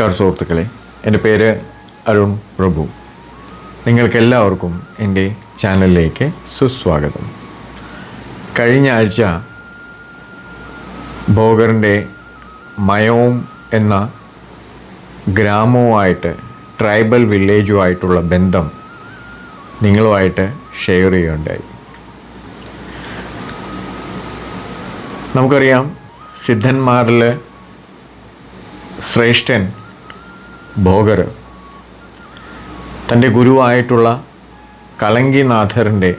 നമസ്കാരം സുഹൃത്തുക്കളെ. എന്റെ പേര് അരുൺ പ്രഭു. നിങ്ങൾക്കെല്ലാവർക്കും എന്റെ ചാനലിലേക്ക് സുസ്വാഗതം. കഴിഞ്ഞ ആഴ്ച ഭോഗറിന്റെ മയവും എന്ന ഗ്രാമവുമായിട്ട് ട്രൈബൽ വില്ലേജുമായിട്ടുള്ള ബന്ധം നിങ്ങളുമായിട്ട് ഷെയർ ചെയ്യുകയുണ്ടായി. നമുക്കറിയാം സിദ്ധന്മാരിൽ ശ്രേഷ്ഠൻ ഭോഗർ. തന്റെ ഗുരുവായിട്ടുള്ള കലങ്കിനാഥറിന്റെ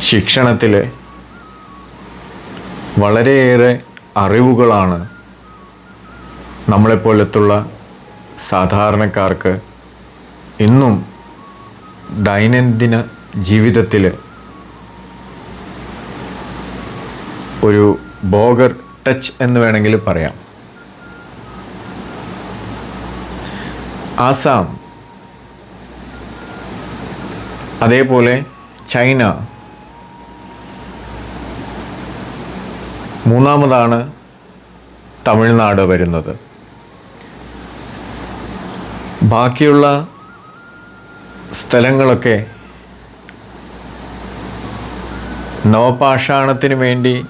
ശിക്ഷണത്തിൽ വളരെയേറെ അറിവുകളാണ് നമ്മളെപ്പോലത്തുള്ള സാധാരണക്കാർക്ക് ഇന്നും ദൈനംദിന ജീവിതത്തിൽ ഒരു ബോഗർ ടച്ച് എന്ന് വേണമെങ്കിൽ പറയാം. ആസാം. അതേപോലെ ചൈന. മൂന്നാമതാണ് തമിഴ്നാട് വരുന്നത്. ബാക്കിയുള്ള സ്ഥലങ്ങളൊക്കെ നവപാഷാണത്തിന് വേണ്ടി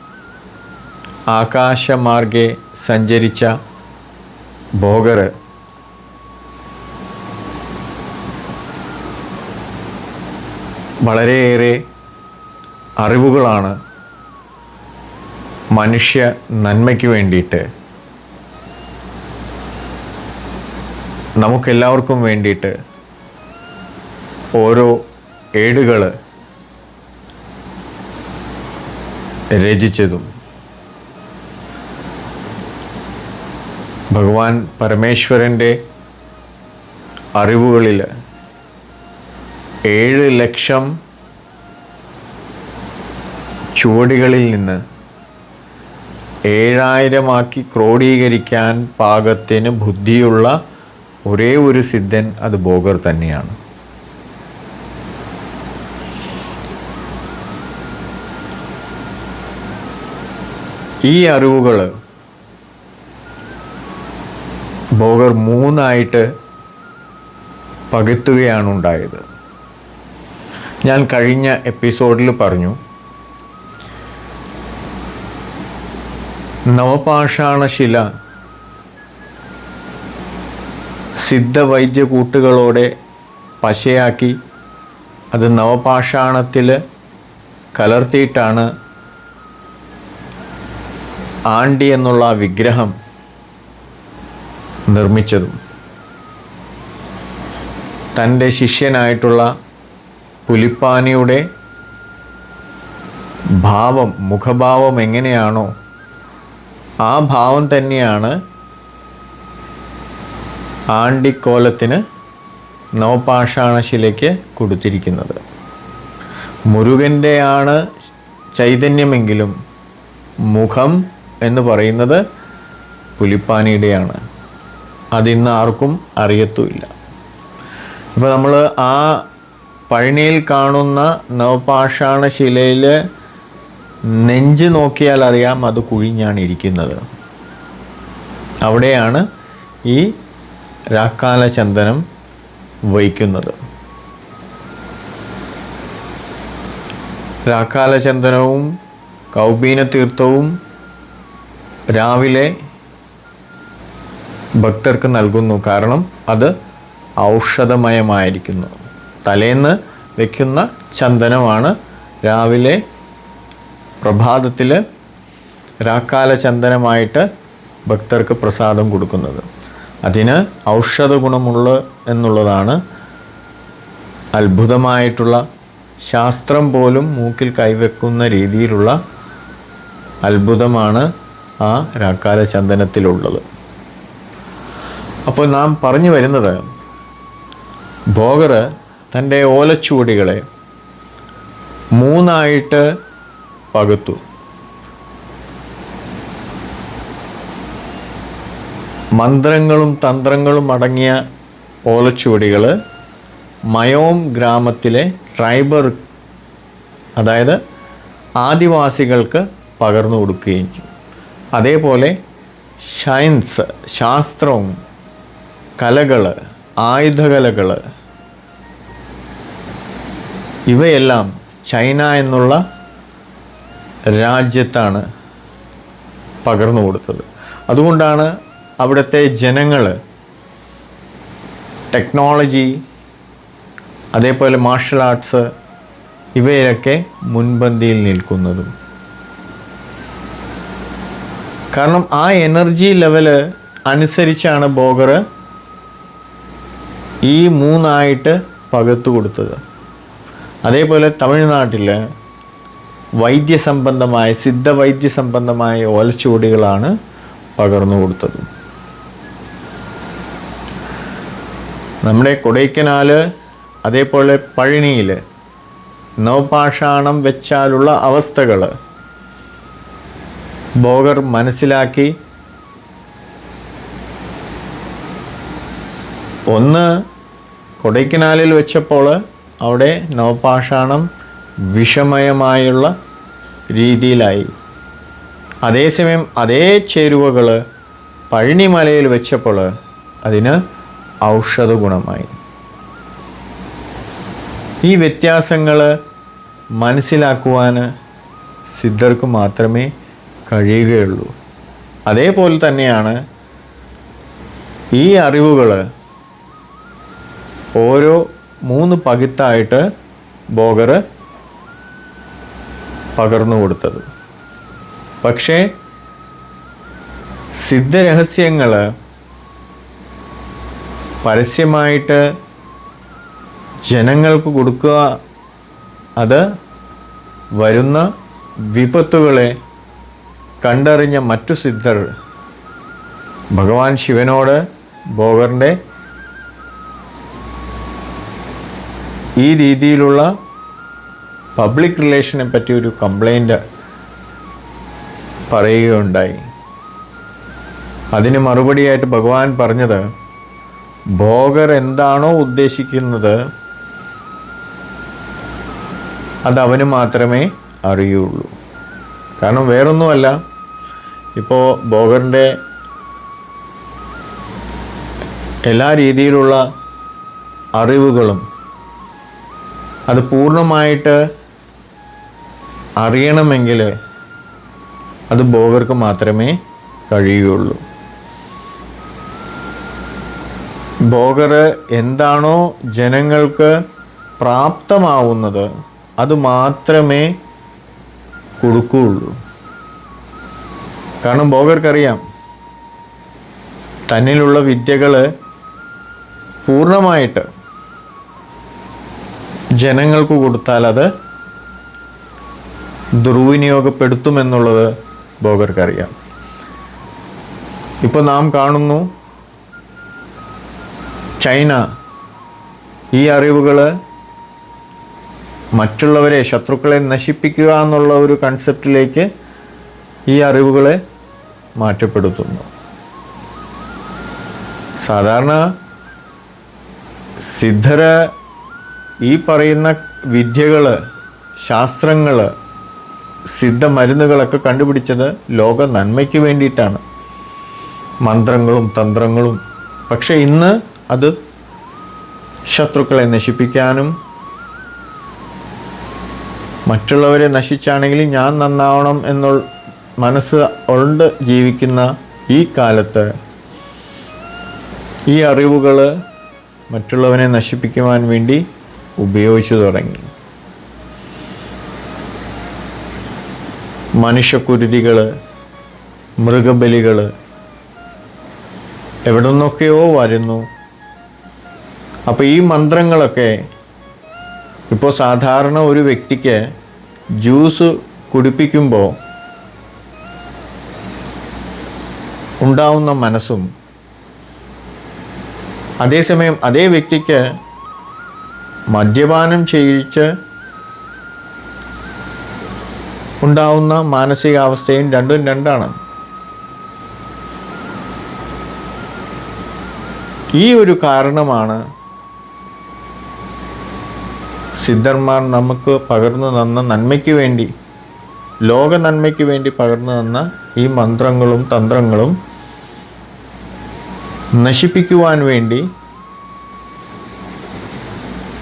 ആകാശമാർഗെ സഞ്ചരിച്ച ഭോഗർ വളരെയേറെ അറിവുകളാണ് മനുഷ്യ നന്മയ്ക്ക് വേണ്ടിയിട്ട്. നമുക്കെല്ലാവർക്കും വേണ്ടിയിട്ട് ഓരോ ഏടുകൾ രചിച്ചതും ഭഗവാൻ പരമേശ്വരന്റെ അറിവുകളിൽ ഏഴ് ലക്ഷം ചുവടികളിൽ നിന്ന് ഏഴായിരമാക്കി ക്രോഡീകരിക്കാൻ പാകത്തിന് ബുദ്ധിയുള്ള ഒരേ ഒരു സിദ്ധൻ അത് ബോഗർ തന്നെയാണ്. ഈ അറിവുകൾ ബോഗർ മൂന്നായിട്ട് പകുത്തുകയാണ് ഉണ്ടായത് ഞാൻ കഴിഞ്ഞ എപ്പിസോഡിൽ പറഞ്ഞു നവപാഷാണശില സിദ്ധവൈദ്യകൂട്ടുകളോടെ പശയാക്കി അത് നവപാഷാണത്തിൽ കലർത്തിയിട്ടാണ് ആണ്ടി എന്നുള്ള വിഗ്രഹം നിർമ്മിച്ചതും തന്റെ ശിഷ്യനായിട്ടുള്ള പുലിപ്പാനിയുടെ ഭാവം മുഖഭാവം എങ്ങനെയാണോ ആ ഭാവം തന്നെയാണ് ആണ്ടിക്കോലത്തിന് നവപാഷാണശിലേക്ക് കൊടുത്തിരിക്കുന്നത്. മുരുകന്റെയാണ് ചൈതന്യമെങ്കിലും മുഖം എന്ന് പറയുന്നത് പുലിപ്പാനിയുടെയാണ്. അതിന്ന് ആർക്കും അറിയത്തുമില്ല. ഇപ്പോൾ നമ്മൾ ആ പഴനിയിൽ കാണുന്ന നവപാഷാണ ശിലയിൽ നെഞ്ച് നോക്കിയാൽ അറിയാം അത് കുഴിഞ്ഞാണ് ഇരിക്കുന്നത്. അവിടെയാണ് ഈ രാക്കാല ചന്ദനം വഹിക്കുന്നത്. രാക്കാല ചന്ദനവും കൗബീന തീർത്ഥവും രാവിലെ ഭക്തർക്ക് നൽകുന്നു. കാരണം അത് ഔഷധമയമായിരിക്കുന്നു. തലേന്ന് വയ്ക്കുന്ന ചന്ദനമാണ്. രാവിലെ പ്രഭാതത്തിൽ രാക്കാല ചന്ദനമായിട്ട് ഭക്തർക്ക് പ്രസാദം കൊടുക്കുന്നത്. അതിന് ഔഷധ ഗുണമുള്ള എന്നുള്ളതാണ് അത്ഭുതമായിട്ടുള്ള ശാസ്ത്രം പോലും മൂക്കിൽ കൈവെക്കുന്ന രീതിയിലുള്ള അത്ഭുതമാണ് ആ രാക്കാല ചന്ദനത്തിലുള്ളത്. അപ്പോൾ നാം പറഞ്ഞു വരുന്നത് ഭോഗർ തന്റെ ഓലച്ചുവടികളെ മൂന്നായിട്ട് പകുത്തു. മന്ത്രങ്ങളും തന്ത്രങ്ങളും അടങ്ങിയ ഓലച്ചുവടികൾ മയോം ഗ്രാമത്തിലെ ട്രൈബർ അതായത് ആദിവാസികൾക്ക് പകർന്നു കൊടുക്കുകയും ചെയ്യും. അതേപോലെ സയൻസ് ശാസ്ത്രവും കലകൾ ആയുധകലകൾ ഇവയെല്ലാം ചൈന എന്നുള്ള രാജ്യത്താണ് പകർന്നു കൊടുത്തത്. അതുകൊണ്ടാണ് അവിടുത്തെ ജനങ്ങൾ ടെക്നോളജി അതേപോലെ മാർഷൽ ആർട്സ് ഇവയിലൊക്കെ മുൻപന്തിയിൽ നിൽക്കുന്നതും. കാരണം ആ എനർജി ലെവൽ അനുസരിച്ചാണ് ബോഗർ ഈ മൂന്നായിട്ട് പകത്തു കൊടുത്തത്. അതേപോലെ തമിഴ്നാട്ടിൽ വൈദ്യസംബന്ധമായ സിദ്ധവൈദ്യ സംബന്ധമായ ഓലച്ചുവടികളാണ് പകർന്നു കൊടുത്തത്. നമ്മുടെ കൊടൈക്കനാൽ അതേപോലെ പഴനിയിൽ നവപാഷാണം വെച്ചാലുള്ള അവസ്ഥകൾ ബോഗർ മനസ്സിലാക്കി ഒന്ന് കൊടൈക്കനാലിൽ വെച്ചപ്പോൾ അവിടെ നവപാഷാണം വിഷമയമായുള്ള രീതിയിലായി. അതേസമയം അതേ ചേരുവകൾ പഴനിമലയിൽ വെച്ചപ്പോൾ അതിന് ഔഷധ ഗുണമായി ഈ വ്യത്യാസങ്ങൾ മനസ്സിലാക്കുവാൻ സിദ്ധർക്ക് മാത്രമേ കഴിയുകയുള്ളൂ. അതേപോലെ തന്നെയാണ് ഈ അറിവുകൾ ഓരോ മൂന്ന് പകിത്തായിട്ട് ബോഗർ പകർന്നു കൊടുത്തത്. പക്ഷേ സിദ്ധരഹസ്യങ്ങൾ പരസ്യമായിട്ട് ജനങ്ങൾക്ക് കൊടുക്കുക അത് വരുന്ന വിപത്തുകളെ കണ്ടറിഞ്ഞ മറ്റു സിദ്ധർ ഭഗവാൻ ശിവനോട് ബോഗറിന്റെ ഈ രീതിയിലുള്ള പബ്ലിക് റിലേഷനെ പറ്റി ഒരു കംപ്ലൈന്റ് പറയുകയുണ്ടായി. അതിന് മറുപടിയായിട്ട് ഭഗവാൻ പറഞ്ഞത് ഭോഗർ എന്താണോ ഉദ്ദേശിക്കുന്നത് അതവന് മാത്രമേ അറിയുള്ളൂ. കാരണം വേറൊന്നുമല്ല ഇപ്പോൾ ബോഗറിന്റെ എല്ലാ രീതിയിലുള്ള അറിവുകളും അത് പൂർണമായിട്ട് അറിയണമെങ്കിൽ അത് ബോഗർക്ക് മാത്രമേ കഴിയുകയുള്ളൂ. ബോഗർ എന്താണോ ജനങ്ങൾക്ക് പ്രാപ്തമാവുന്നത് അത് മാത്രമേ കൊടുക്കുകയുള്ളൂ. കാരണം ബോഗർക്കറിയാം തന്നിലുള്ള വിദ്യകൾ പൂർണമായിട്ട് ജനങ്ങൾക്ക് കൊടുത്താൽ അത് ദുർവിനിയോഗപ്പെടുത്തുമെന്നുള്ളത് ബോഗർക്കറിയാം. ഇപ്പോൾ നാം കാണുന്നു ചൈന ഈ അറിവുകൾ മറ്റുള്ളവരെ ശത്രുക്കളെ നശിപ്പിക്കുക എന്നുള്ള ഒരു കൺസെപ്റ്റിലേക്ക് ഈ അറിവുകളെ മാറ്റപ്പെടുത്തുന്നു. സാധാരണ സിദ്ധര ഈ പറയുന്ന വിദ്യകൾ ശാസ്ത്രങ്ങൾ സിദ്ധ മരുന്നുകളൊക്കെ കണ്ടുപിടിച്ചത് ലോക നന്മയ്ക്ക് വേണ്ടിയിട്ടാണ്. മന്ത്രങ്ങളും തന്ത്രങ്ങളും. പക്ഷേ ഇന്ന് അത് ശത്രുക്കളെ നശിപ്പിക്കാനും മറ്റുള്ളവരെ നശിച്ചാണെങ്കിൽ ഞാൻ നന്നാവണം എന്നുള്ള മനസ്സ് ഉണ്ട് ജീവിക്കുന്ന ഈ കാലത്ത് ഈ അറിവുകൾ മറ്റുള്ളവനെ നശിപ്പിക്കുവാൻ വേണ്ടി ഉപയോഗിച്ചു തുടങ്ങി. മനുഷ്യക്കുരുതികൾ മൃഗബലികൾ എവിടെ നിന്നൊക്കെയോ വരുന്നു. അപ്പോൾ ഈ മന്ത്രങ്ങളൊക്കെ ഇപ്പോൾ സാധാരണ ഒരു വ്യക്തിക്ക് ജ്യൂസ് കുടിപ്പിക്കുമ്പോൾ ഉണ്ടാവുന്ന മനസ്സും അതേസമയം അതേ വ്യക്തിക്ക് മദ്യപാനം ചെയ്യിച്ച് ഉണ്ടാവുന്ന മാനസികാവസ്ഥയും രണ്ടും രണ്ടാണ്. ഈ ഒരു കാരണമാണ് സിദ്ധന്മാർ നമുക്ക് പകർന്നു തന്ന നന്മയ്ക്ക് വേണ്ടി ലോക നന്മയ്ക്ക് വേണ്ടി പകർന്നു തന്ന ഈ മന്ത്രങ്ങളും തന്ത്രങ്ങളും നശിപ്പിക്കുവാൻ വേണ്ടി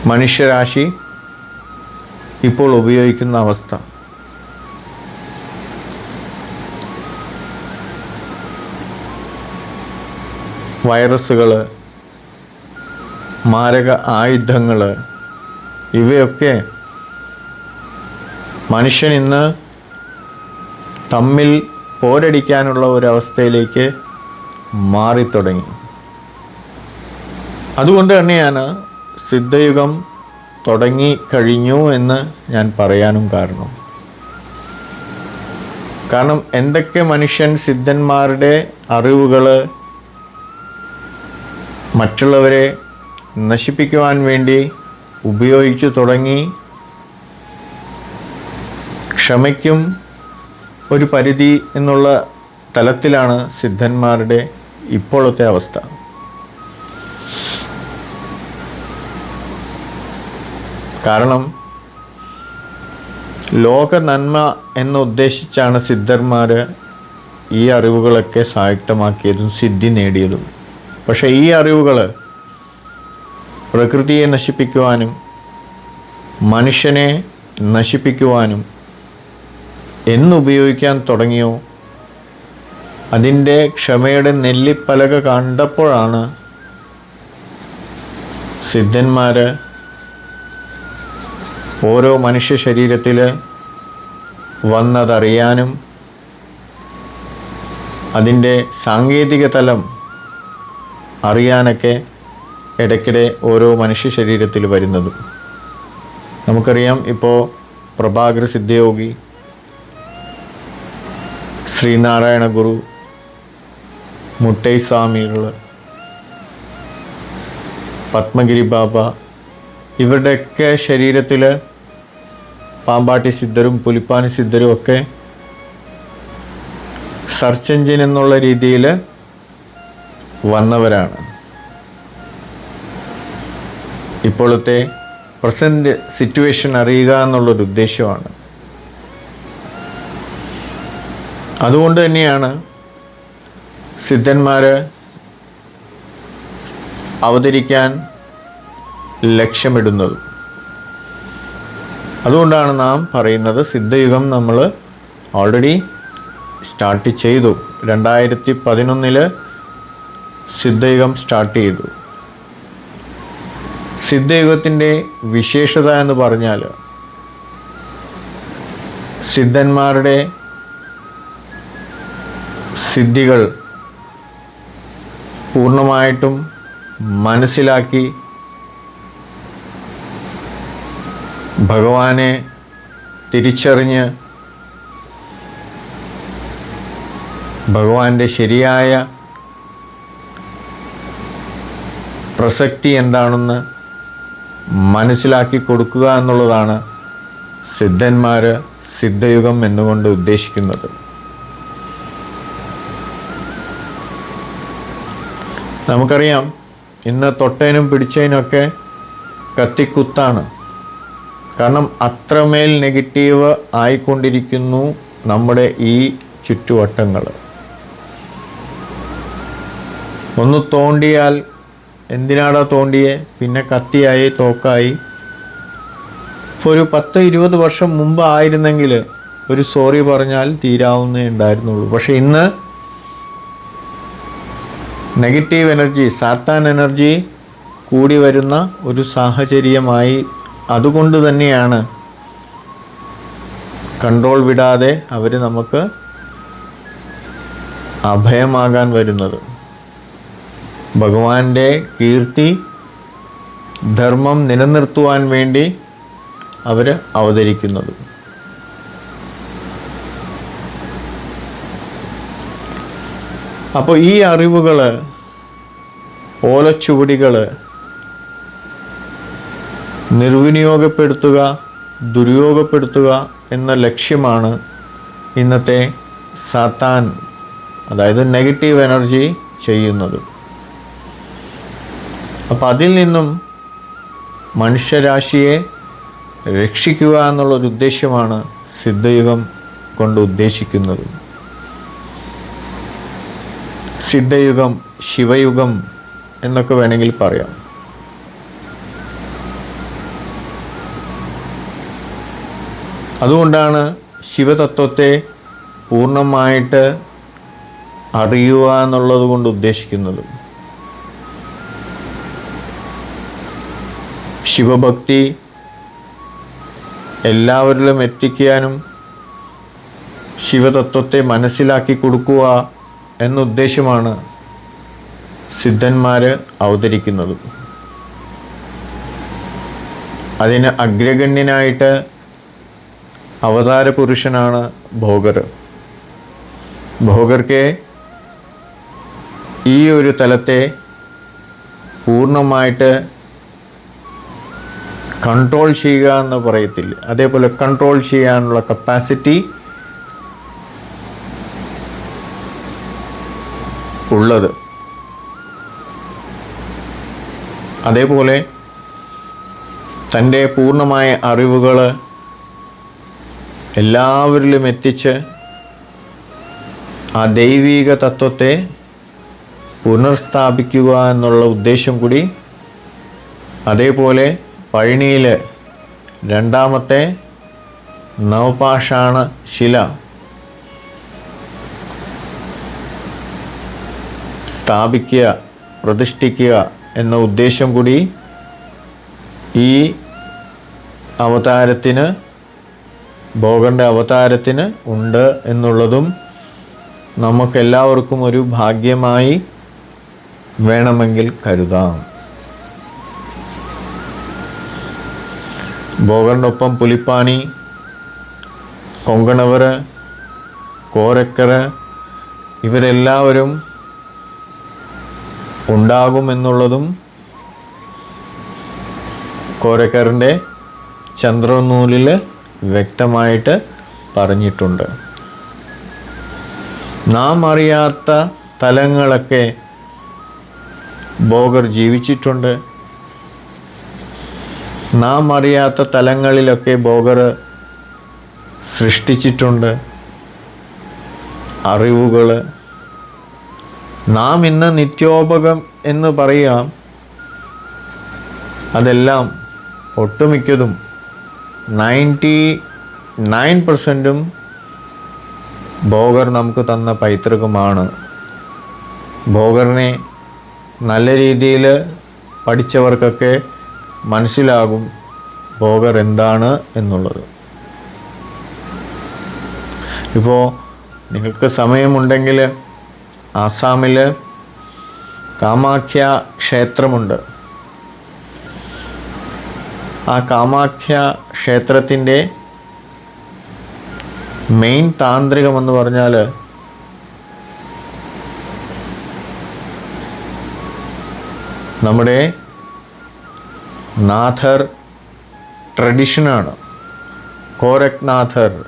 മനുഷ്യരാശി ഇപ്പോൾ ഉപയോഗിക്കുന്ന അവസ്ഥ. വൈറസുകൾ മാരക ആയുധങ്ങൾ ഇവയൊക്കെ മനുഷ്യൻ ഇന്ന് തമ്മിൽ പോരടിക്കാനുള്ള ഒരവസ്ഥയിലേക്ക് മാറിത്തുടങ്ങി. അതുകൊണ്ട് തന്നെയാണ് സിദ്ധയുഗം തുടങ്ങി കഴിഞ്ഞു എന്ന് ഞാൻ പറയാനും കാരണം. കാരണം എന്തൊക്കെ മനുഷ്യൻ സിദ്ധന്മാരുടെ അറിവുകൾ മറ്റുള്ളവരെ നശിപ്പിക്കുവാൻ വേണ്ടി ഉപയോഗിച്ചു തുടങ്ങി ക്ഷമയ്ക്കും ഒരു പരിധി എന്നുള്ള തലത്തിലാണ് സിദ്ധന്മാരുടെ ഇപ്പോഴത്തെ അവസ്ഥ. കാരണം ലോക നന്മ എന്ന് ഉദ്ദേശിച്ചാണ് സിദ്ധന്മാർ ഈ അറിവുകളൊക്കെ സായുക്തമാക്കിയതും സിദ്ധി നേടിയതും. പക്ഷേ ഈ അറിവുകൾ പ്രകൃതിയെ നശിപ്പിക്കുവാനും മനുഷ്യനെ നശിപ്പിക്കുവാനും എന്നുപയോഗിക്കാൻ തുടങ്ങിയോ? അതിന്റെ ക്ഷമയുടെ നെല്ലിപ്പലക കണ്ടപ്പോഴാണ് സിദ്ധന്മാർ ഓരോ മനുഷ്യ ശരീരത്തിൽ വന്നതറിയാനും അതിന്റെ സാങ്കേതിക തലം അറിയാനൊക്കെ ഇടയ്ക്കിടെ ഓരോ മനുഷ്യ ശരീരത്തിൽ വരുന്നതും. നമുക്കറിയാം ഇപ്പോൾ പ്രഭാകര സിദ്ധയോഗി ശ്രീനാരായണ ഗുരു മുട്ടൈ സ്വാമികൾ പത്മഗിരി ബാബ ഇവരുടെയൊക്കെ ശരീരത്തിൽ പാമ്പാട്ടി സിദ്ധരും പുലിപ്പാനി സിദ്ധരും ഒക്കെ സെർച്ച് എഞ്ചിൻ എന്നുള്ള രീതിയിൽ വന്നവരാണ്. ഇപ്പോഴത്തെ പ്രസന്റ് സിറ്റുവേഷൻ അറിയുക എന്നുള്ളൊരു ഉദ്ദേശമാണ്. അതുകൊണ്ട് തന്നെയാണ് സിദ്ധന്മാർ അവതരിക്കാൻ ലക്ഷ്യമിടുന്നത്. അതുകൊണ്ടാണ് നാം പറയുന്നത് സിദ്ധയുഗം നമ്മൾ ഓൾറെഡി സ്റ്റാർട്ട് ചെയ്തു. രണ്ടായിരത്തി പതിനൊന്നിൽ സിദ്ധയുഗം സ്റ്റാർട്ട് ചെയ്തു. സിദ്ധയുഗത്തിന്റെ വിശേഷത എന്ന് പറഞ്ഞാൽ സിദ്ധന്മാരുടെ സിദ്ധികൾ പൂർണമായിട്ടും മനസ്സിലാക്കി ഭഗവാനെ തിരിച്ചറിഞ്ഞ് ഭഗവാന്റെ ശരിയായ പ്രസക്തി എന്താണെന്ന് മനസ്സിലാക്കി കൊടുക്കുക എന്നുള്ളതാണ് സിദ്ധന്മാർ സിദ്ധയുഗം എന്നുകൊണ്ട് ഉദ്ദേശിക്കുന്നത്. നമുക്കറിയാം ഇന്ന് തൊട്ടേനും പിടിച്ചതിനൊക്കെ കത്തിക്കുത്താണ്. കാരണം അത്രമേൽ നെഗറ്റീവ് ആയിക്കൊണ്ടിരിക്കുന്നു നമ്മുടെ ഈ ചുറ്റുവട്ടങ്ങൾ. ഒന്ന് തോണ്ടിയാൽ എന്തിനാടാ തോണ്ടിയെ? പിന്നെ കത്തിയായി തോക്കായി. ഇപ്പോൾ ഒരു പത്ത് ഇരുപത് വർഷം മുമ്പ് ആയിരുന്നെങ്കിൽ ഒരു സോറി പറഞ്ഞാൽ തീരാവുന്നേ ഉണ്ടായിരുന്നുള്ളൂ. പക്ഷെ ഇന്ന് നെഗറ്റീവ് എനർജി സാത്താൻ എനർജി കൂടി വരുന്ന ഒരു സാഹചര്യമായി അതുകൊണ്ട് തന്നെയാണ് കൺട്രോൾ വിടാതെ അവർ നമുക്ക് അഭയമാകാൻ വരുന്നത്. ഭഗവാന്റെ കീർത്തി ധർമ്മം നിലനിർത്തുവാൻ വേണ്ടി അവർ അവതരിക്കുന്നത്. അപ്പോൾ ഈ അറിവുകൾ ഓലച്ചുവടികൾ നിർവിനിയോഗപ്പെടുത്തുക ദുരുപയോഗപ്പെടുത്തുക എന്ന ലക്ഷ്യമാണ് ഇന്നത്തെ സാത്താൻ അതായത് നെഗറ്റീവ് എനർജി ചെയ്യുന്നത്. അപ്പം അതിൽ നിന്നും മനുഷ്യരാശിയെ രക്ഷിക്കുക എന്നുള്ളൊരു ഉദ്ദേശ്യമാണ് സിദ്ധയുഗം കൊണ്ട് ഉദ്ദേശിക്കുന്നത്. സിദ്ധയുഗം ശിവയുഗം എന്നൊക്കെ വേണമെങ്കിൽ പറയാം. അതുകൊണ്ടാണ് ശിവതത്വത്തെ പൂർണമായിട്ട് അറിയുക എന്നുള്ളത് കൊണ്ട് ഉദ്ദേശിക്കുന്നത്. ശിവഭക്തി എല്ലാവരിലും എത്തിക്കാനും ശിവതത്വത്തെ മനസ്സിലാക്കി കൊടുക്കുക എന്നുദ്ദേശമാണ് സിദ്ധന്മാർ അവതരിക്കുന്നത്. അതിന് അഗ്രഗണ്യനായിട്ട് അവതാര പുരുഷനാണ് ഭോഗർ. ഭോഗർക്ക് ഈ ഒരു തലത്തെ പൂർണമായിട്ട് കൺട്രോൾ ചെയ്യുക എന്ന് പറയത്തില്ല. അതേപോലെ കൺട്രോൾ ചെയ്യാനുള്ള കപ്പാസിറ്റി ഉള്ളത്. അതേപോലെ തന്റെ പൂർണമായ അറിവുകൾ എല്ലാവരിലും എത്തിച്ച് ആ ദൈവീക തത്വത്തെ പുനർസ്ഥാപിക്കുക എന്നുള്ള ഉദ്ദേശം കൂടി അതേപോലെ പഴനിയിൽ രണ്ടാമത്തെ നവപാഷാണ ശില സ്ഥാപിക്കുക പ്രതിഷ്ഠിക്കുക എന്ന ഉദ്ദേശം കൂടി ഈ അവതാരത്തിന് ഭോഗന്റെ അവതാരത്തിന് ഉണ്ട് എന്നുള്ളതും നമുക്കെല്ലാവർക്കും ഒരു ഭാഗ്യമായി വേണമെങ്കിൽ കരുതാം. ഭോഗനൊപ്പം പുലിപ്പാനി കൊങ്കണവർ കോരക്കര ഇവരെല്ലാവരും ഉണ്ടാകുമെന്നുള്ളതും കോരക്കറിന്റെ ചന്ദ്രനൂലിൽ വ്യക്തമായിട്ട് പറഞ്ഞിട്ടുണ്ട്. നാം അറിയാത്ത തലങ്ങളൊക്കെ ബോഗർ ജീവിച്ചിട്ടുണ്ട്. നാം അറിയാത്ത തലങ്ങളിലൊക്കെ ബോഗർ സൃഷ്ടിച്ചിട്ടുണ്ട്. അറിവുകൾ. നാം ഇന്ന് നിത്യോപകം എന്ന് പറയാം. അതെല്ലാം ഒട്ടുമിക്കതും നയന്റി നയൻ പെർസെന്റും ഭോഗർ നമുക്ക് തന്ന പൈതൃകമാണ്. ഭോഗറിനെ നല്ല രീതിയിൽ പഠിച്ചവർക്കൊക്കെ മനസ്സിലാകും ഭോഗർ എന്താണ് എന്നുള്ളത്. ഇപ്പോൾ നിങ്ങൾക്ക് സമയമുണ്ടെങ്കിൽ ആസാമിൽ കാമാഖ്യ ക്ഷേത്രമുണ്ട്. ആ കാമാഖ്യ ക്ഷേത്രത്തിന്റെ മെയിൻ താന്ത്രികമെന്ന് പറഞ്ഞാൽ നമ്മുടെ നാഥർ ട്രഡിഷനാണ്. കോരക്നാഥർ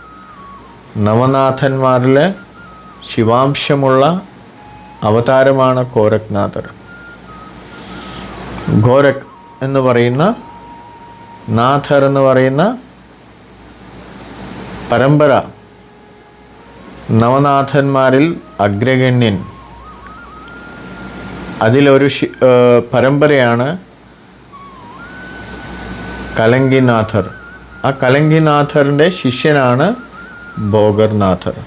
നവനാഥന്മാരിൽ ശിവാംശമുള്ള അവതാരമാണ് കോരക്നാഥർ ഗോരഖ് എന്ന് പറയുന്ന നാഥർ എന്ന് പറയുന്ന പരമ്പര നവനാഥന്മാരിൽ അഗ്രഗണ്യൻ. അതിലൊരു പരമ്പരയാണ് കലങ്കിനാഥർ. ആ കലങ്കിനാഥറിന്റെ ശിഷ്യനാണ് ഭോഗർനാഥർ.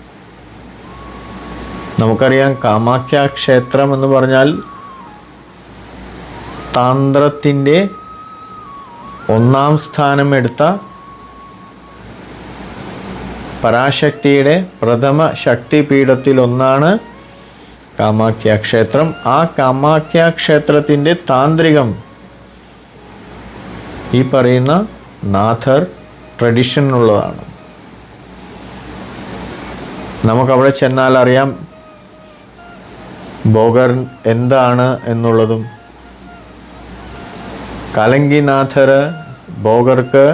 നമുക്കറിയാം കാമാഖ്യ ക്ഷേത്രം എന്ന് പറഞ്ഞാൽ താന്ത്രത്തിന്റെ ഒന്നാം സ്ഥാനം എടുത്ത പരാശക്തിയുടെ പ്രഥമ ശക്തിപീഠത്തിൽ ഒന്നാണ് കാമാഖ്യ ക്ഷേത്രം ആ കാമാഖ്യ ക്ഷേത്രത്തിന്റെ താന്ത്രികം ഈ പറയുന്ന നാഥർ ട്രഡിഷൻ ഉള്ളതാണ് നമുക്കവിടെ ചെന്നാൽ അറിയാം ബോഗർ എന്താണ് എന്നുള്ളതും കലങ്കിനാഥർ ബോഗർക്ക്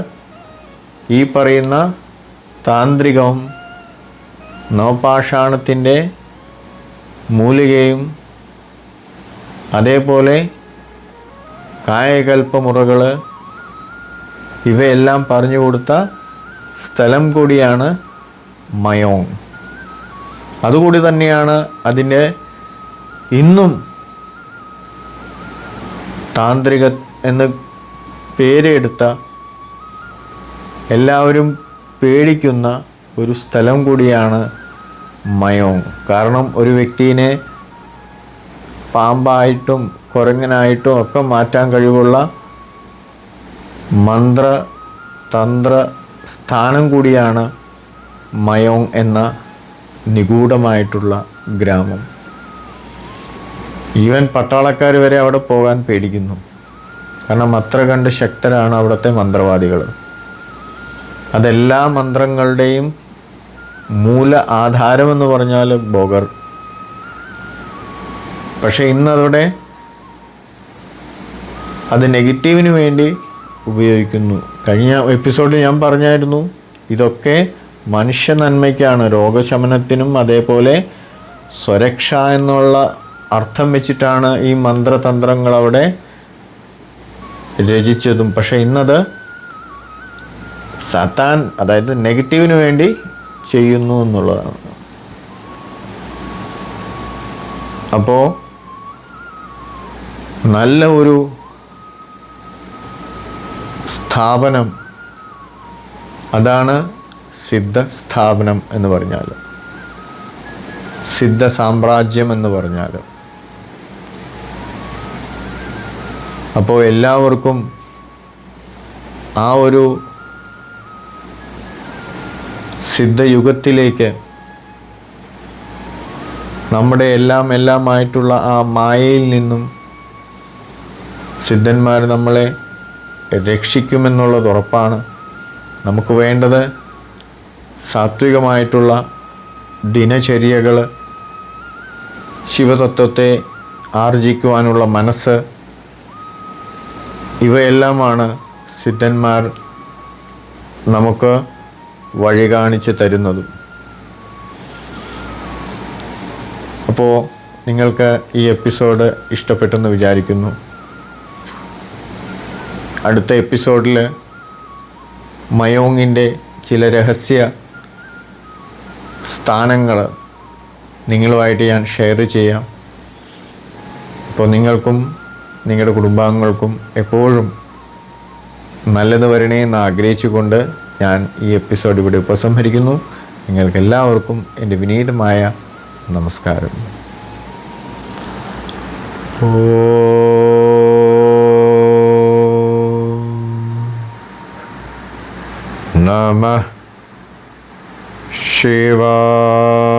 ഈ പറയുന്ന താന്ത്രികവും നവപാഷാണത്തിന്റെ മൂലികയും അതേപോലെ കായകൽപ്പമുറകൾ ഇവയെല്ലാം പറഞ്ഞു കൊടുത്ത സ്ഥലം കൂടിയാണ് മയോങ്. അതുകൂടി തന്നെയാണ് അതിന്റെ ഇന്നും താന്ത്രിക എന്ന് പേരെടുത്ത എല്ലാവരും പേടിക്കുന്ന ഒരു സ്ഥലം കൂടിയാണ് മയോങ്. കാരണം ഒരു വ്യക്തിനെ പാമ്പായിട്ടും കുരങ്ങനായിട്ടും ഒക്കെ മാറ്റാൻ കഴിവുള്ള മന്ത്ര തന്ത്ര സ്ഥാനം കൂടിയാണ് മയോങ് എന്ന നിഗൂഢമായിട്ടുള്ള ഗ്രാമം. ഈവൻ പട്ടാളക്കാർ വരെ അവിടെ പോകാൻ പേടിക്കുന്നു. കാരണം അത്ര കണ്ട് ശക്തരാണ് അവിടുത്തെ മന്ത്രവാദികൾ അതെല്ലാ മന്ത്രങ്ങളുടെയും മൂല ആധാരമെന്ന് പറഞ്ഞാൽ ബോഗർ. പക്ഷേ ഇന്നതോടെ അത് നെഗറ്റീവിന് വേണ്ടി ഉപയോഗിക്കുന്നു. കഴിഞ്ഞ എപ്പിസോഡിൽ ഞാൻ പറഞ്ഞായിരുന്നു ഇതൊക്കെ മനുഷ്യ നന്മയ്ക്കാണ്. രോഗശമനത്തിനും അതേപോലെ സ്വരക്ഷ എന്നുള്ള അർത്ഥം വെച്ചിട്ടാണ് ഈ മന്ത്രതന്ത്രങ്ങൾ അവിടെ രചിച്ചതും. പക്ഷെ ഇന്നത് സത്താൻ അതായത് നെഗറ്റീവിന് വേണ്ടി ചെയ്യുന്നു എന്നുള്ളതാണ്. അപ്പോൾ നല്ല ഒരു സ്ഥാപനം അതാണ് സിദ്ധ സ്ഥാപനം എന്ന് പറഞ്ഞാൽ സിദ്ധ സാമ്രാജ്യം എന്ന് പറഞ്ഞാൽ അപ്പോൾ എല്ലാവർക്കും ആ ഒരു സിദ്ധയുഗത്തിലേക്ക് നമ്മുടെ എല്ലാം എല്ലാമായിട്ടുള്ള ആ മായയിൽ നിന്നും സിദ്ധന്മാർ നമ്മളെ രക്ഷിക്കുമെന്നുള്ളത് ഉറപ്പാണ്. നമുക്ക് വേണ്ടത് സാത്വികമായിട്ടുള്ള ദിനചര്യകൾ ശിവതത്വത്തെ ആർജിക്കുവാനുള്ള മനസ്സ് ഇവയെല്ലാമാണ് സിദ്ധന്മാർ നമുക്ക് വഴി കാണിച്ച് തരുന്നതും. അപ്പോൾ നിങ്ങൾക്ക് ഈ എപ്പിസോഡ് ഇഷ്ടപ്പെട്ടെന്ന് വിചാരിക്കുന്നു. അടുത്ത എപ്പിസോഡിൽ മയോങ്ങിന്റെ ചില രഹസ്യ സ്ഥാനങ്ങൾ നിങ്ങളുമായിട്ട് ഞാൻ ഷെയർ ചെയ്യാം. അപ്പോൾ നിങ്ങൾക്കും നിങ്ങളുടെ കുടുംബാംഗങ്ങൾക്കും എപ്പോഴും നല്ലത് വരണേ എന്ന് ആഗ്രഹിച്ചുകൊണ്ട് ഞാൻ ഈ എപ്പിസോഡ് ഇവിടെ ഉപസംഹരിക്കുന്നു. നിങ്ങൾക്ക് എല്ലാവർക്കും എന്റെ വിനീതമായ നമസ്കാരം. നമ ശിവായ